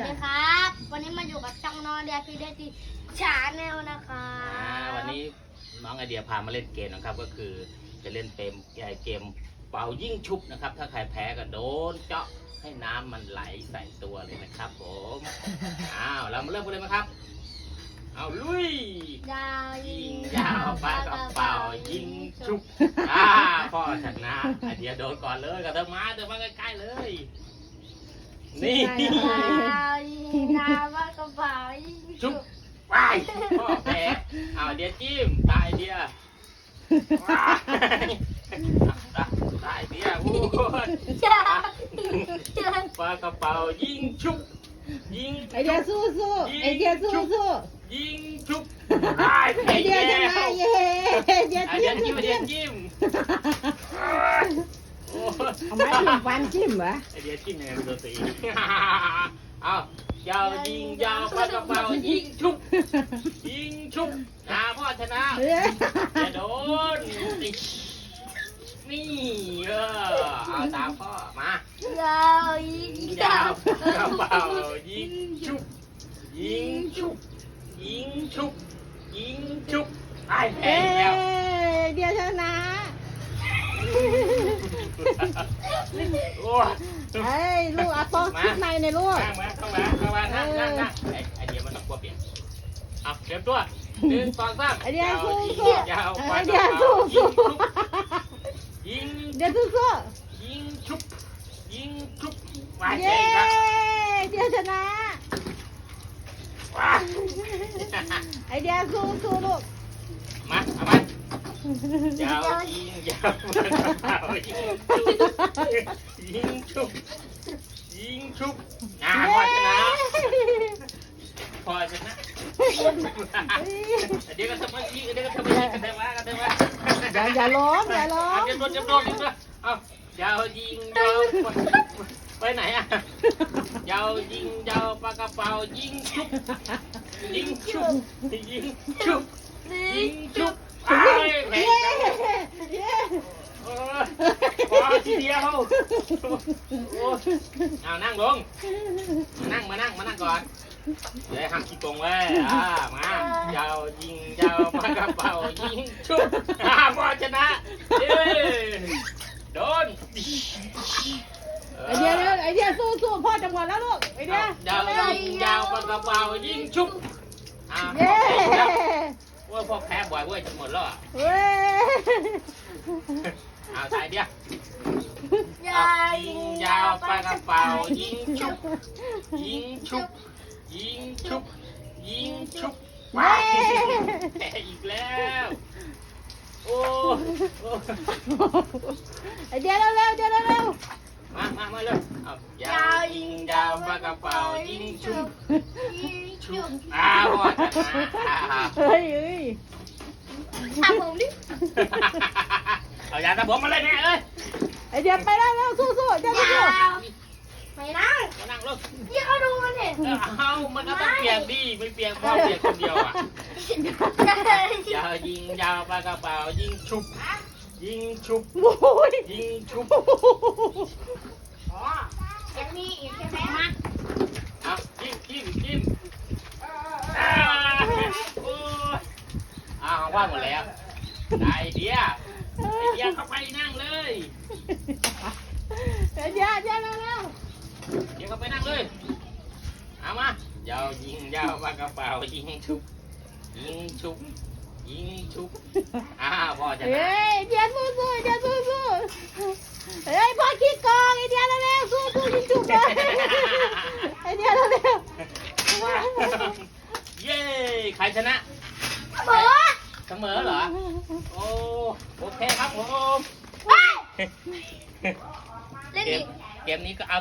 วัสดีครับ วันนี้มาอยู่กับช่องนอนเรียพีเดทีชาแนลนะคะอ่าวันนี้น้องไอเดียพามาเล่นเกมนะครับ ก็คือจะเล่นเกมเกมเป่ายิ่งชุบนะครับ ถ้าใครแพ้ก็โดนเจาะให้น้ำมันไหลใส่ตัวเลยนะครับผมอ้าวเรามาเริ่มกันเลยไหมครับ เอาลุยยาวยิงยาวปากกระเป๋ายิงชุบอ่าพ่อชนะไอเดียโดนก่อนเลยกับเธอมาเธอมาใกล้ๆเลย นี่ยาวยิงยาวปากกระเป๋ายิงชุบไปพ่อแพ้เอาไอเดียจิ้มตายไอเดียว้ายตายเดียวโอ้ยยาวยิงยาวปลากระเป๋ายิงชุบยิงไอเดียสู้สู้ไอเดียสู้สู้ยิงชุบตายไอเดียชนะเย้ไอเดียไอเดียจิ้จิ้มมไอเดียจิ้มโอ้ย เอาไม้จิ้มฟันจิ้มเหรอไอเดียจิ้มยังไงเป็นตัวสีเอายาวยิงยาวปลากระเป๋ายิงชุบยิงชุบอ่าพ่อชนะเฮ้ยอย่าโดนนี่เออเอาตามพ่อมายาวยิงยิงยายาววกระเป๋ายิงชุบ ยิงชุบ ยิงชุบ ยิงชุบไอ้แพ้ เอ้ แล้ว ไอเดียชนะ โอ้ยไอ้ลูกเอาโต๊ะชุดในในลูกนั่งมาเข้ามาเข้ามานั่งนั่งนั่งไอ้ไอเดียมันต้องกลัวเปลี่ยนเอาเตรียมตัวหนึ่งสองสามไอเดียสู้ยิงสู้ยาวไอเดียสู้สู้ยิงเดียสู้สู้ยิงชุบยิงชุบไปเย้เจ๊ครับเดียชนะว้าไอเดียสู้สู้ลูกมาเอามา ยาวยิงยาวเอายิงยิงชุบยิงชุบอ่าพอชนะพอชนะเดี๋ยวก็ทำมาอีกเดี๋ยวก็ทำมาอีกกันได้ว่ากันได้ว่าอย่าอย่าล้มอย่าล้มเดี๋ยวโดนจะโดนอีกแล้วเอายาวยิงยาวไปไหนอะยาวยิงยาวปากกระเป๋ายิงชุบยิงชุบยิงชุบยิงชุบไป เย้เย้โอ้ยพอทีเดียวโอ้เอานั่งลง นั่งมานั่งมานั่งก่อนเดี๋ยวห้ามขี้โกงเว้ยอ่า มายาวยิงยาวปากระเป๋ายิงชุบอ่าพอชนะเย้โดนไอเดียไอเดียสู้สู้พ่อจะหมดแล้วลูกไอเดียยาวยิงยาวปากกระเป๋ายิงชุบอ่าเย้ว่าพ่อแพ้ อยเว้ยจะหมดแล้วอะเว้ยเอาสายเดียวยาเอาวยิงยาววปากกระเป๋ายิงชุบยิงชุบยิงชุบยิงชุบว้ายแพ้อีกแล้ว โอ้โอ้เดี๋ยวเร็วเดี๋ยวเร็วมามามาเลยเอายาวยิงยาวปากกระเป๋ายิงชุบยิงชุบอ้าวหมดเฮ้ยเฮ้ย ทำผมดิเอายาตะผมมาเลยแม่เอ้ยไอเดียไปแล้วเร็วสู้สู้เดียสู้ยาวไม่นั่งมานั่งลงยี่เขาดูมันเห็นเออเอามันก็ต้องเปลี่ยนดิไม่เปลี่ยนพ่อเปลี่ยนคนเดียวอะยาวยิงยาวปากกระเป๋ายิงชุบยิงชุบโอ้ยยิงชุบอ๋อยังมีอีกใช่ไหมมาเอาจิ้มจิ้มจิ้มอ่าโอ้ยอ่าของว่างหมดแล้ว ไอเดียไอเดียเข้าไปนั่งเลยไอเดียเดียเร็วเร็วเดี๋ยวเข้าไปนั่งเลยเอามายาวยิงยาวปากกระเป๋ายิงชุบยิงชุบยิงชุบอ้าวพ่อจะเฮ้นะยเดียสู้สู้เดียสู้สู้เฮ้ยพ่อขี้กองไอเดียเร็วเร็วสู้สู้ยิงจุกเลยไอเดียเร็วเร็วเย้ใครชนะบอกว่าเส มอเหรอ โอ้โอเคครับผม เล่นเกอีมกเกมนี้ก็เอา